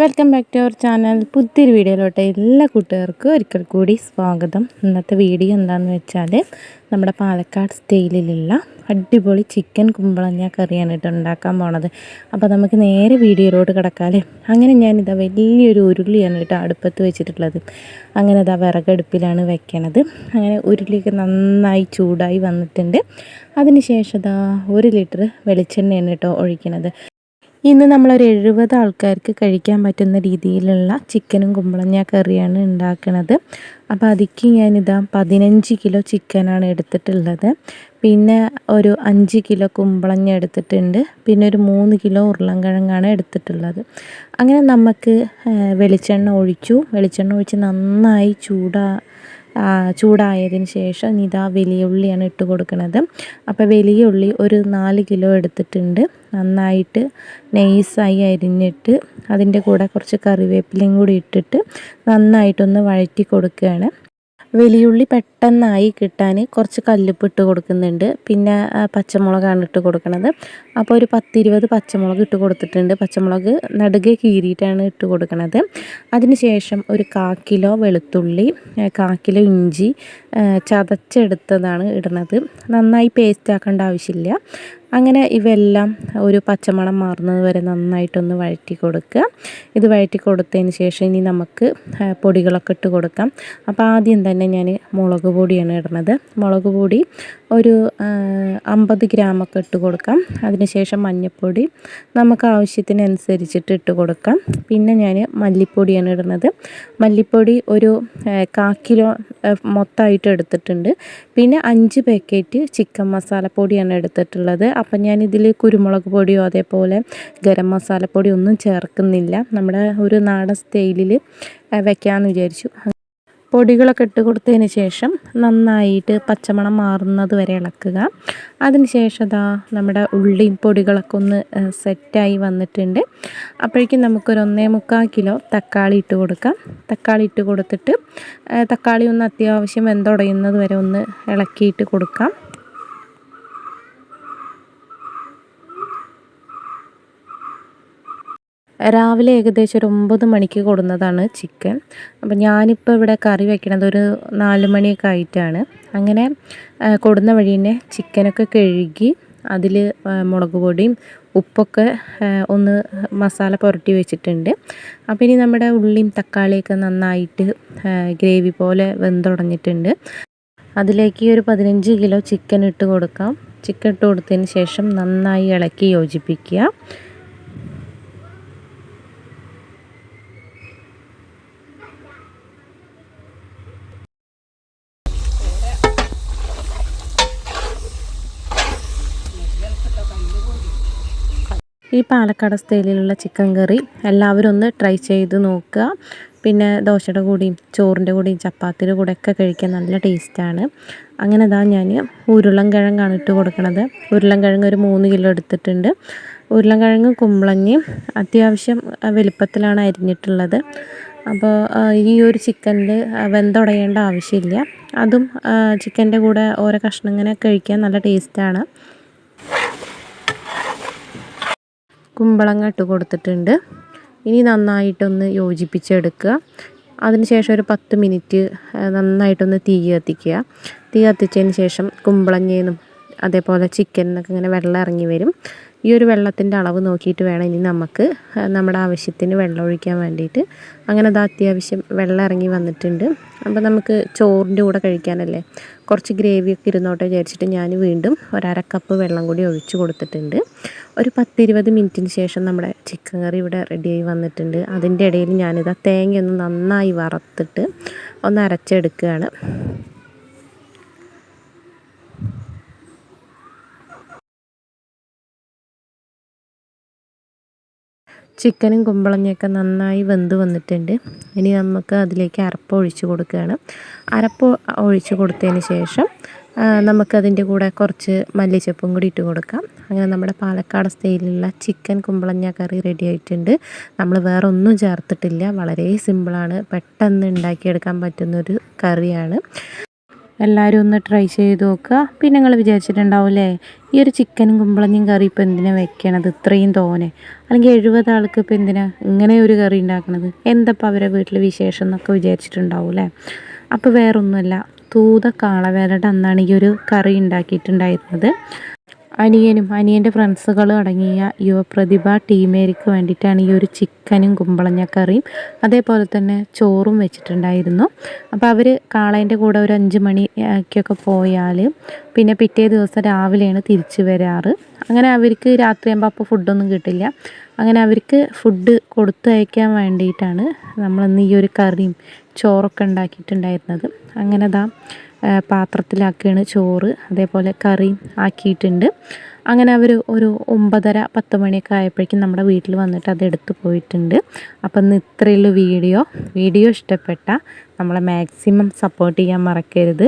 Welcome back to our channel. പുതിയൊരു വീഡിയോയിലോട്ട് എല്ലാ കൂട്ടുകാർക്കും ഒരിക്കൽ കൂടി സ്വാഗതം. ഇന്നത്തെ വീഡിയോ എന്താണെന്ന് വെച്ചാൽ നമ്മുടെ പാലക്കാട് സ്റ്റൈലിലുള്ള അടിപൊളി ചിക്കൻ കുമ്പളങ്ങ കറിയാണ് കേട്ടോ ഉണ്ടാക്കാൻ പോണത്. അപ്പോൾ നമുക്ക് നേരെ വീഡിയോയിലോട്ട് കിടക്കാമല്ലേ അങ്ങനെ ഞാനിതാ വലിയൊരു ഉരുളിയാണ് കേട്ടോ അടുപ്പത്ത് വെച്ചിട്ടുള്ളത്. അങ്ങനെ ഇതാ വിറകടുപ്പിലാണ് വെക്കണത്. അങ്ങനെ ഉരുളിയൊക്കെ നന്നായി ചൂടായി വന്നിട്ടുണ്ട്. അതിന് ശേഷം ഇതാ ഒരു ലിറ്റർ വെളിച്ചെണ്ണയാണ് കേട്ടോ ഒഴിക്കണത്. ഇന്ന് നമ്മളൊരു എഴുപത് ആൾക്കാർക്ക് കഴിക്കാൻ പറ്റുന്ന രീതിയിലുള്ള ചിക്കനും കുമ്പളങ്ങ കറിയാണ് ഉണ്ടാക്കുന്നത് അപ്പോൾ അതിക്ക് ഞാനിതാ പതിനഞ്ച് കിലോ ചിക്കനാണ് എടുത്തിട്ടുള്ളത്. പിന്നെ ഒരു അഞ്ച് കിലോ കുമ്പളങ്ങ എടുത്തിട്ടുണ്ട്. പിന്നെ ഒരു മൂന്ന് കിലോ ഉരുളൻകിഴങ്ങാണ് എടുത്തിട്ടുള്ളത്. അങ്ങനെ നമുക്ക് വെളിച്ചെണ്ണ ഒഴിച്ചു. വെളിച്ചെണ്ണ ഒഴിച്ച് നന്നായി ചൂടാ ചൂടായതിന് ശേഷം ഇതാ വലിയ ഉള്ളിയാണ് ഇട്ട് കൊടുക്കുന്നത് അപ്പോൾ വലിയ ഉള്ളി ഒരു നാല് കിലോ എടുത്തിട്ടുണ്ട്. നന്നായിട്ട് നെയ്സായി അരിഞ്ഞിട്ട് അതിന്റെ കൂടെ കുറച്ച് കറിവേപ്പിലയും കൂടി ഇട്ടിട്ട് നന്നായിട്ടൊന്ന് വഴറ്റി കൊടുക്കുകയാണ്. വലിയുള്ളി പെട്ടെന്നായി കിട്ടാൻ കുറച്ച് കല്ലുപ്പ് ഇട്ട് കൊടുക്കുന്നുണ്ട്. പിന്നെ പച്ചമുളകാണ് ഇട്ട് കൊടുക്കുന്നത് അപ്പോൾ ഒരു പത്തിരുപത് പച്ചമുളക് ഇട്ട് കൊടുത്തിട്ടുണ്ട്. പച്ചമുളക് നടുകെ കീറിയിട്ടാണ് ഇട്ട് കൊടുക്കുന്നത് അതിന് ശേഷം ഒരു കാ കിലോ വെളുത്തുള്ളി കാ കിലോ ഇഞ്ചി ചതച്ചെടുത്തതാണ് ഇടുന്നത് നന്നായി പേസ്റ്റ് ആക്കേണ്ട ആവശ്യമില്ല. അങ്ങനെ ഇവയെല്ലാം ഒരു പച്ചമണം മാറുന്നത് വരെ നന്നായിട്ടൊന്ന് വഴറ്റി കൊടുക്കുക. ഇത് വഴറ്റി കൊടുത്തതിന് ശേഷം ഇനി നമുക്ക് പൊടികളൊക്കെ ഇട്ട് കൊടുക്കാം. അപ്പോൾ ആദ്യം തന്നെ ഞാൻ മുളക് പൊടിയാണ് ഇടുന്നത് മുളക് പൊടി ഒരു അമ്പത് ഗ്രാമൊക്കെ ഇട്ട് കൊടുക്കാം. അതിനുശേഷം മഞ്ഞൾപ്പൊടി നമുക്ക് ആവശ്യത്തിനനുസരിച്ചിട്ട് ഇട്ട് കൊടുക്കാം. പിന്നെ ഞാൻ മല്ലിപ്പൊടിയാണ് ഇടുന്നത് മല്ലിപ്പൊടി ഒരു കാ കിലോ മൊത്തമായിട്ട് എടുത്തിട്ടുണ്ട്. പിന്നെ അഞ്ച് പാക്കറ്റ് ചിക്കൻ മസാലപ്പൊടിയാണ് എടുത്തിട്ടുള്ളത്. അപ്പം ഞാൻ ഇതിൽ കുരുമുളക് പൊടിയോ അതേപോലെ ഗരം മസാലപ്പൊടി ഒന്നും ചേർക്കുന്നില്ല. നമ്മുടെ ഒരു നാടൻ സ്റ്റൈലിൽ വെക്കാമെന്ന് വിചാരിച്ചു. പൊടികളൊക്കെ ഇട്ട് കൊടുത്തതിന് ശേഷം നന്നായിട്ട് പച്ചമണം മാറുന്നത് വരെ ഇളക്കുക. അതിന് ശേഷം അതാ നമ്മുടെ ഉള്ളി പൊടികളൊക്കെ ഒന്ന് സെറ്റായി വന്നിട്ടുണ്ട്. അപ്പോഴേക്കും നമുക്കൊരു ഒന്നേ മുക്കാൽ കിലോ തക്കാളി ഇട്ട് കൊടുക്കാം. തക്കാളി ഇട്ട് കൊടുത്തിട്ട് തക്കാളി ഒന്ന് അത്യാവശ്യം വെന്തുടയുന്നത് വരെ ഒന്ന് ഇളക്കിയിട്ട് കൊടുക്കാം. രാവിലെ ഏകദേശം ഒരു ഒമ്പത് മണിക്ക് കൊടുന്നതാണ് ചിക്കൻ. അപ്പം ഞാനിപ്പോൾ ഇവിടെ കറി വെക്കണത് ഒരു നാല് മണിയൊക്കെ ആയിട്ടാണ്. അങ്ങനെ കൊടുന്ന വഴി തന്നെ ചിക്കനൊക്കെ കഴുകി അതിൽ മുളക് പൊടിയും ഉപ്പൊക്കെ ഒന്ന് മസാല പുരട്ടി വെച്ചിട്ടുണ്ട്. അപ്പോൾ ഇനി നമ്മുടെ ഉള്ളിയും തക്കാളിയൊക്കെ നന്നായിട്ട് ഗ്രേവി പോലെ വെന്തുടഞ്ഞിട്ടുണ്ട്. അതിലേക്ക് ഒരു പതിനഞ്ച് കിലോ ചിക്കൻ ഇട്ട് കൊടുക്കാം. ചിക്കൻ ഇട്ട് കൊടുത്തതിന് ശേഷം നന്നായി ഇളക്കി യോജിപ്പിക്കുക. ഈ പാലക്കാട് സ്റ്റൈലിലുള്ള ചിക്കൻ കറി എല്ലാവരും ഒന്ന് ട്രൈ ചെയ്ത് നോക്കുക. പിന്നെ ദോശയുടെ കൂടിയും ചോറിന്റെ കൂടിയും ചപ്പാത്തിയുടെ കൂടെ ഒക്കെ കഴിക്കാൻ നല്ല ടേസ്റ്റാണ്. അങ്ങനെ ഇതാ ഞാൻ ഉരുളൻ കിഴങ്ങാണ് ഇട്ട് കൊടുക്കുന്നത് ഉരുളൻ കിഴങ്ങ് ഒരു മൂന്ന് കിലോ എടുത്തിട്ടുണ്ട്. ഉരുളൻ കിഴങ്ങ് കുമ്പളങ്ങി അത്യാവശ്യം വലുപ്പത്തിലാണ് അരിഞ്ഞിട്ടുള്ളത്. അപ്പോൾ ഈ ഒരു ചിക്കനിൽ വെന്തുടയേണ്ട ആവശ്യമില്ല. അതും ചിക്കന്റെ കൂടെ ഓരോ കഷ്ണം ഇങ്ങനെ കഴിക്കാൻ നല്ല ടേസ്റ്റാണ്. കുമ്പളങ്ങ ഇട്ട് കൊടുത്തിട്ടുണ്ട്. ഇനി നന്നായിട്ടൊന്ന് യോജിപ്പിച്ചെടുക്കുക. അതിനുശേഷം ഒരു പത്ത് മിനിറ്റ് നന്നായിട്ടൊന്ന് തീ കത്തിക്കുക. തീ കത്തിച്ചതിന് ശേഷം കുമ്പളങ്ങയെന്നും അതേപോലെ ചിക്കനൊക്കെ ഇങ്ങനെ വെള്ളം ഇറങ്ങി വരും. ഈ ഒരു വെള്ളത്തിന്റെ അളവ് നോക്കിയിട്ട് വേണം ഇനി നമുക്ക് നമ്മുടെ ആവശ്യത്തിന് വെള്ളം ഒഴിക്കാൻ വേണ്ടിയിട്ട്. അങ്ങനെ അത് അത്യാവശ്യം വെള്ളം ഇറങ്ങി വന്നിട്ടുണ്ട്. അപ്പോൾ നമുക്ക് ചോറിന്റെ കൂടെ കഴിക്കാനല്ലേ? കുറച്ച് ഗ്രേവിയൊക്കെ ഇരുന്നോട്ടെ വിചാരിച്ചിട്ട് ഞാൻ വീണ്ടും ഒരര കപ്പ് വെള്ളം കൂടി ഒഴിച്ച് കൊടുത്തിട്ടുണ്ട്. ഒരു പത്തിരുപത് മിനിറ്റിന് ശേഷം നമ്മുടെ ചിക്കൻ കറി ഇവിടെ റെഡിയായി വന്നിട്ടുണ്ട്. അതിന്റെ ഇടയിൽ ഞാനിത് തേങ്ങയൊന്ന് നന്നായി വറുത്തിട്ട് ഒന്ന് അരച്ചെടുക്കുകയാണ്. ചിക്കനും കുമ്പളങ്ങയൊക്കെ നന്നായി വെന്ത് വന്നിട്ടുണ്ട്. ഇനി നമുക്ക് അതിലേക്ക് അരപ്പ് ഒഴിച്ച് കൊടുക്കുകയാണ്. അരപ്പ് ഒഴിച്ച് കൊടുത്തതിന് ശേഷം നമുക്കതിന്റെ കൂടെ കുറച്ച് മല്ലിച്ചപ്പും കൂടി ഇട്ട് കൊടുക്കാം. അങ്ങനെ നമ്മുടെ പാലക്കാട് സ്റ്റൈലിലുള്ള ചിക്കൻ കുമ്പളങ്ങ കറി റെഡി ആയിട്ടുണ്ട്. നമ്മൾ വേറെ ഒന്നും ചേർത്തിട്ടില്ല. വളരെ സിമ്പിളാണ് പെട്ടെന്ന് ഉണ്ടാക്കിയെടുക്കാൻ പറ്റുന്നൊരു കറിയാണ്. എല്ലാവരും ഒന്ന് ട്രൈ ചെയ്ത് നോക്കുക. പിന്നെ നിങ്ങൾ വിചാരിച്ചിട്ടുണ്ടാവില്ലേ ഈ ഒരു ചിക്കനും കുമ്പളഞ്ഞും കറി ഇപ്പോൾ എന്തിനാണ് വെക്കണത്? ഇത്രയും തോനെ. അല്ലെങ്കിൽ എഴുപത് ആൾക്ക് ഇപ്പോൾ എന്തിനാണ് ഇങ്ങനെ ഒരു കറി ഉണ്ടാക്കണത്? എന്തപ്പോൾ അവരെ വീട്ടിൽ വിശേഷം എന്നൊക്കെ വിചാരിച്ചിട്ടുണ്ടാവും അല്ലേ? അപ്പോൾ വേറൊന്നുമല്ല. തൂത കാളവേലയുടെ അന്നാണ് ഈ ഒരു കറി ഉണ്ടാക്കിയിട്ടുണ്ടായിരുന്നത്. അനിയനും അനിയന്റെ ഫ്രണ്ട്സുകളും അടങ്ങിയ യുവപ്രതിഭ ടീമേരിക്ക് വേണ്ടിയിട്ടാണ് ഈ ഒരു ചിക്കനും കുമ്പളഞ്ഞ കറിയും അതേപോലെ തന്നെ ചോറും വെച്ചിട്ടുണ്ടായിരുന്നു. അപ്പോൾ അവർ കാളേന്റെ കൂടെ ഒരു അഞ്ച് മണിക്കൊക്കെ പോയാൽ പിന്നെ പിറ്റേ ദിവസം രാവിലെയാണ് തിരിച്ചു വരാറ്. അങ്ങനെ അവർക്ക് രാത്രിയാകുമ്പോൾ അപ്പോൾ ഫുഡൊന്നും കിട്ടില്ല. അങ്ങനെ അവർക്ക് ഫുഡ് കൊടുത്തയക്കാൻ വേണ്ടിയിട്ടാണ് നമ്മളിന്ന് ഈ ഒരു കറിയും ചോറൊക്കെ ഉണ്ടാക്കിയിട്ടുണ്ടായിരുന്നത്. അങ്ങനെ ദാ പാത്രത്തിലാക്കുകയാണ് ചോറ്. അതേപോലെ കറിയും ആക്കിയിട്ടുണ്ട്. അങ്ങനെ അവർ ഒരു ഒമ്പതര പത്ത് മണിയൊക്കെ ആയപ്പോഴേക്കും നമ്മുടെ വീട്ടിൽ വന്നിട്ട് അത് എടുത്തു പോയിട്ടുണ്ട്. അപ്പം ഇന്ന് ഇത്രയുള്ള വീഡിയോ. വീഡിയോ ഇഷ്ടപ്പെട്ട നമ്മളെ മാക്സിമം സപ്പോർട്ട് ചെയ്യാൻ മറക്കരുത്.